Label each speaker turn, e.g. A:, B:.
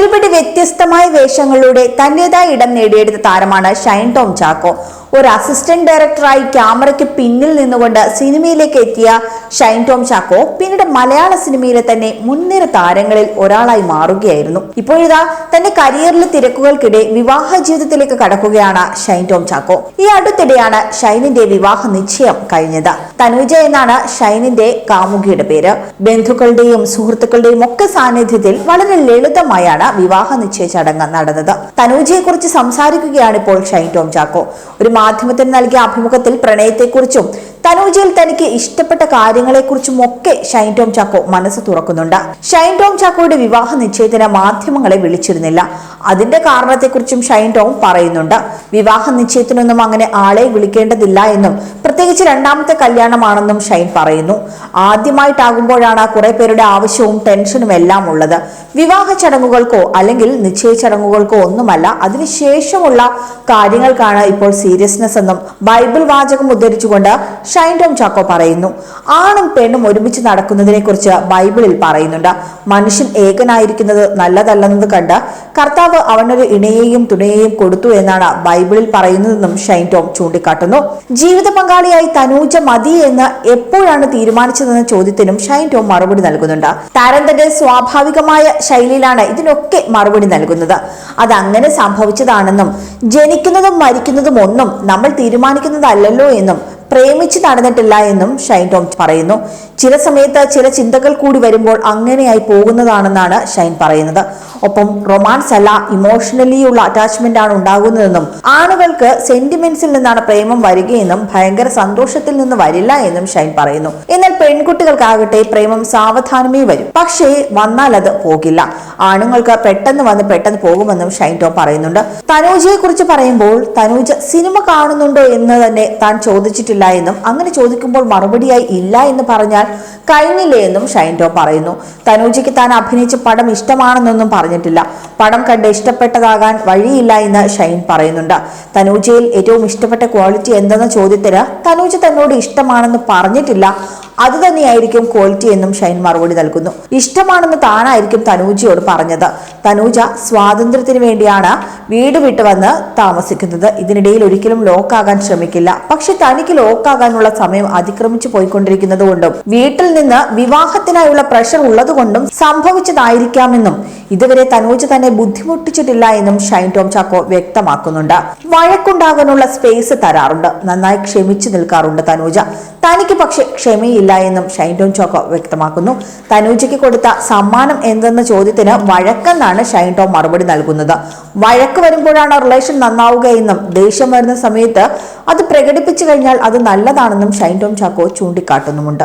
A: ഒരുപിടി വ്യത്യസ്തമായ വേഷങ്ങളിലൂടെ തന്റേതായ ഇടം നേടിയെടുത്ത താരമാണ് ഷൈൻ ടോം ചാക്കോ. ഒരു അസിസ്റ്റന്റ് ഡയറക്ടറായി ക്യാമറയ്ക്ക് പിന്നിൽ നിന്നുകൊണ്ട് സിനിമയിലേക്ക് എത്തിയ ഷൈൻ ടോം ചാക്കോ പിന്നീട് മലയാള സിനിമയിലെ തന്നെ മുൻനിര താരങ്ങളിൽ ഒരാളായി മാറുകയായിരുന്നു. ഇപ്പോഴിതാ തന്റെ കരിയറിലെ തിരക്കുകൾക്കിടെ വിവാഹ ജീവിതത്തിലേക്ക് കടക്കുകയാണ് ഷൈൻ ടോം ചാക്കോ. ഈ അടുത്തിടെയാണ് ഷൈനിന്റെ വിവാഹ നിശ്ചയം കഴിഞ്ഞത്. തനുജ എന്നാണ് ഷൈനിന്റെ കാമുകിയുടെ പേര്. ബന്ധുക്കളുടെയും സുഹൃത്തുക്കളുടെയും ഒക്കെ സാന്നിധ്യത്തിൽ വളരെ ലളിതമായാണ് വിവാഹ നിശ്ചയ ചടങ്ങ് നടന്നത്. തനുജയെ കുറിച്ച് സംസാരിക്കുകയാണ് ഇപ്പോൾ ഷൈൻ ടോം ചാക്കോ. ഒരു മാധ്യമത്തിന് നൽകിയ അഭിമുഖത്തിൽ പ്രണയത്തെക്കുറിച്ചും തനൂജയിൽ തനിക്ക് ഇഷ്ടപ്പെട്ട കാര്യങ്ങളെക്കുറിച്ചും ഒക്കെ ഷൈൻ ടോം ചാക്കോ മനസ്സ് തുറക്കുന്നുണ്ട്. ഷൈൻ ടോം ചാക്കോയുടെ വിവാഹ നിശ്ചയത്തിന് മാധ്യമങ്ങളെ വിളിച്ചിരുന്നില്ല. അതിന്റെ കാരണത്തെക്കുറിച്ചും ഷൈൻ ടോം പറയുന്നുണ്ട്. വിവാഹ നിശ്ചയത്തിനൊന്നും അങ്ങനെ ആളെ വിളിക്കേണ്ടതില്ല എന്നും പ്രത്യേകിച്ച് രണ്ടാമത്തെ കല്യാണമാണെന്നും ഷൈൻ പറയുന്നു. ആദ്യമായിട്ടാകുമ്പോഴാണ് കുറെ പേരുടെ ആവശ്യവും ടെൻഷനും എല്ലാം ഉള്ളത്. വിവാഹ ചടങ്ങുകൾക്കോ അല്ലെങ്കിൽ നിശ്ചയ ചടങ്ങുകൾക്കോ ഒന്നുമല്ല അതിനുശേഷമുള്ള കാര്യങ്ങൾക്കാണ് ഇപ്പോൾ സീരിയസ്നെസ് എന്നും ബൈബിൾ വാചകം ഉദ്ധരിച്ചുകൊണ്ട് ഷൈൻ ടോം ചാക്കോ പറയുന്നു. ആണും പെണ്ണും ഒരുമിച്ച് നടക്കുന്നതിനെ കുറിച്ച് ബൈബിളിൽ പറയുന്നുണ്ട്. മനുഷ്യൻ ഏകനായിരിക്കുന്നത് നല്ലതല്ലെന്നത് കണ്ട് കർത്താവ് അവനൊരു ഇണയെയും തുണയെയും കൊടുത്തു എന്നാണ് ബൈബിളിൽ പറയുന്നതെന്നും ഷൈൻ ടോം ചൂണ്ടിക്കാട്ടുന്നു. ജീവിത പങ്കാളിയായി തനൂജ മതി എന്ന് എപ്പോഴാണ് തീരുമാനിച്ചതെന്ന ചോദ്യത്തിനും ഷൈൻ ടോം മറുപടി നൽകുന്നുണ്ട്. താരം തന്റെ സ്വാഭാവികമായ ശൈലിയിലാണ് ഇതിനൊക്കെ മറുപടി നൽകുന്നത്. അത് അങ്ങനെ സംഭവിച്ചതാണെന്നും ജനിക്കുന്നതും മരിക്കുന്നതും ഒന്നും നമ്മൾ തീരുമാനിക്കുന്നതല്ലല്ലോ എന്നും പ്രേമിച്ച് നടന്നിട്ടില്ല എന്നും ഷൈൻ ടോം പറയുന്നു. ചില സമയത്ത് ചില ചിന്തകൾ കൂടി വരുമ്പോൾ അങ്ങനെയായി പോകുന്നതാണെന്നാണ് ഷൈൻ പറയുന്നത്. ഒപ്പം റൊമാൻസ് അല്ല ഇമോഷണലി ഉള്ള അറ്റാച്ച്മെന്റ് ആണ് ഉണ്ടാകുന്നതെന്നും ആണുകൾക്ക് സെന്റിമെന്റ്സിൽ നിന്നാണ് പ്രേമം വരികയെന്നും ഭയങ്കര സന്തോഷത്തിൽ നിന്ന് വരില്ല എന്നും ഷൈൻ പറയുന്നു. എന്നാൽ പെൺകുട്ടികൾക്കാകട്ടെ പ്രേമം സാവധാനമേ വരും. പക്ഷേ വന്നാൽ അത് പോകില്ല. ആണുങ്ങൾക്ക് പെട്ടെന്ന് വന്ന് പെട്ടെന്ന് പോകുമെന്നും ഷൈൻ ടോം പറയുന്നുണ്ട്. തനൂജയെ കുറിച്ച് പറയുമ്പോൾ തനൂജ സിനിമ കാണുന്നുണ്ടോ എന്ന് തന്നെ താൻ ചോദിച്ചിട്ടില്ല എന്നും അങ്ങനെ ചോദിക്കുമ്പോൾ മറുപടിയായി ഇല്ല എന്ന് പറഞ്ഞാൽ കഴിഞ്ഞില്ലേ എന്നും ഷൈൻ പറയുന്നു. തനൂജയ്ക്ക് താൻ അഭിനയിച്ച പടം ഇഷ്ടമാണെന്നൊന്നും പറഞ്ഞിട്ടില്ല. പടം കണ്ട് ഇഷ്ടപ്പെട്ടതാകാൻ വഴിയില്ല എന്ന് ഷൈൻ പറയുന്നുണ്ട്. തനൂജയിൽ ഏറ്റവും ഇഷ്ടപ്പെട്ട ക്വാളിറ്റി എന്തെന്ന ചോദ്യത്തിന് തനൂജ തന്നോട് ഇഷ്ടമാണെന്ന് പറഞ്ഞിട്ടില്ല. അത് തന്നെയായിരിക്കും ക്വാളിറ്റി എന്നും ഷൈൻ മറുപടി നൽകുന്നു. ഇഷ്ടമാണെന്ന് താനായിരിക്കും തനൂജയോട് പറഞ്ഞത്. തനൂജ സ്വാതന്ത്ര്യത്തിന് വേണ്ടിയാണ് വീട് വിട്ട് വന്ന് താമസിക്കുന്നത്. ഇതിനിടയിൽ ഒരിക്കലും ലോക്കാകാൻ ശ്രമിക്കില്ല. പക്ഷെ തനിക്ക് ലോക്കാകാനുള്ള സമയം അതിക്രമിച്ചു പോയിക്കൊണ്ടിരിക്കുന്നത് കൊണ്ടും വീട്ടിൽ നിന്ന് വിവാഹത്തിനായുള്ള പ്രഷർ ഉള്ളതുകൊണ്ടും സംഭവിച്ചതായിരിക്കാമെന്നും ഇതുവരെ തനോജ് തന്നെ ബുദ്ധിമുട്ടിച്ചിട്ടില്ല എന്നും ഷൈൻ ടോം ചാക്കോ വ്യക്തമാക്കുന്നുണ്ട്. വഴക്കുണ്ടാകാനുള്ള സ്പേസ് തരാറുണ്ട്. നന്നായി ക്ഷമിച്ചു നിൽക്കാറുണ്ട് തനൂജ. തനിക്ക് പക്ഷെ ക്ഷമയില്ല എന്നും ഷൈൻ ടോം ചോക്കോ വ്യക്തമാക്കുന്നു. തനൂജയ്ക്ക് കൊടുത്ത സമ്മാനം എന്തെന്ന ചോദ്യത്തിന് വഴക്കെന്നാണ് ഷൈൻ ടോം മറുപടി നൽകുന്നത്. വഴക്ക് വരുമ്പോഴാണ് റിലേഷൻ നന്നാവുക എന്നും ദേഷ്യം വരുന്ന സമയത്ത് അത് പ്രകടിപ്പിച്ചു കഴിഞ്ഞാൽ അത് നല്ലതാണെന്നും ഷൈൻ ടോം ചാക്കോ ചൂണ്ടിക്കാട്ടുന്നുമുണ്ട്.